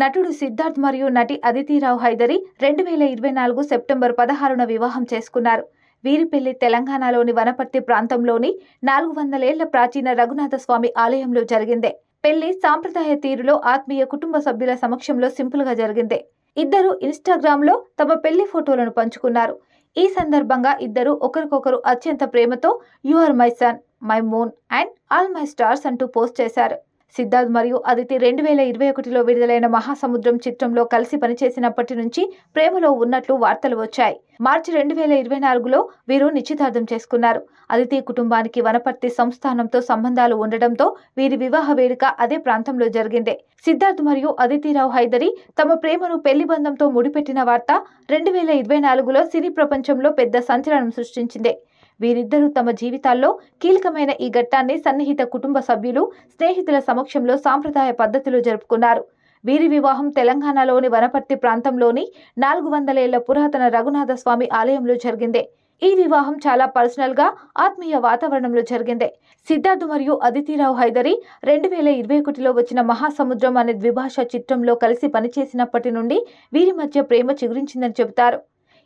నటుడు సిద్ధార్థ్ మరియు నటి అదితిరావు హైదరి రెండు వేల ఇరవై నాలుగు సెప్టెంబర్ పదహారున వివాహం చేసుకున్నారు. వీరి పెళ్ళి తెలంగాణలోని వనపర్తి ప్రాంతంలోని నాలుగు వందలేళ్ళ ప్రాచీన రఘునాథ స్వామి ఆలయంలో జరిగిందే. పెళ్ళి సాంప్రదాయ తీరులో ఆత్మీయ కుటుంబ సభ్యుల సమక్షంలో సింపుల్గా జరిగిందే. ఇద్దరు ఇన్స్టాగ్రామ్లో తమ పెళ్ళి ఫోటోలను పంచుకున్నారు. ఈ సందర్భంగా ఇద్దరు ఒకరికొకరు అత్యంత ప్రేమతో you are my sun my moon and all my stars అంటూ పోస్ట్ చేశారు. సిద్ధార్థ్ మరియు అదితి రెండు వేల ఇరవై ఒకటిలో విడుదలైన మహాసముద్రం చిత్రంలో కలిసి పనిచేసినప్పటి నుంచి ప్రేమలో ఉన్నట్లు వార్తలు వచ్చాయి. మార్చి రెండు వేల ఇరవై నాలుగులో వీరు నిశ్చితార్థం చేసుకున్నారు. అదితి కుటుంబానికి వనపర్తి సంస్థానంతో సంబంధాలు ఉండడంతో వీరి వివాహ వేడుక అదే ప్రాంతంలో జరిగిందే. సిద్ధార్థ్ మరియు అదితిరావు హైదరి తమ ప్రేమను పెళ్ళి బంధంతో ముడిపెట్టిన వార్త రెండు వేల ఇరవై నాలుగులో సినీ ప్రపంచంలో పెద్ద సంచలనం సృష్టించిందే. వీరిద్దరూ తమ జీవితాల్లో కీలకమైన ఈ ఘట్టాన్ని సన్నిహిత కుటుంబ సభ్యులు స్నేహితుల సమక్షంలో సాంప్రదాయ పద్ధతిలో జరుపుకున్నారు. వీరి వివాహం తెలంగాణలోని వనపర్తి ప్రాంతంలోని నాలుగు వందలేళ్ళ పురాతన రఘునాథ స్వామి ఆలయంలో జరిగిందే. ఈ వివాహం చాలా పర్సనల్గా ఆత్మీయ వాతావరణంలో జరిగిందే. సిద్ధార్థ్ మరియు అదితిరావు హైదరి రెండు వేల ఇరవై ఒకటిలో వచ్చిన మహాసముద్రం అనే ద్విభాష చిత్రంలో కలిసి పనిచేసినప్పటి నుండి వీరి మధ్య ప్రేమ చిగురించిందని చెబుతారు.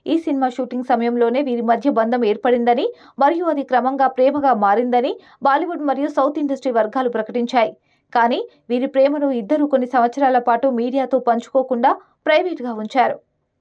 ఈ సినిమా షూటింగ్ సమయంలోనే వీరి మధ్య బంధం ఏర్పడిందని మరియు అది క్రమంగా ప్రేమగా మారిందని బాలీవుడ్ మరియు సౌత్ ఇండస్ట్రీ వర్గాలు ప్రకటించాయి. కానీ వీరి ప్రేమను ఇద్దరు కొన్ని సంవత్సరాల పాటు మీడియాతో పంచుకోకుండా ప్రైవేట్గా ఉంచారు.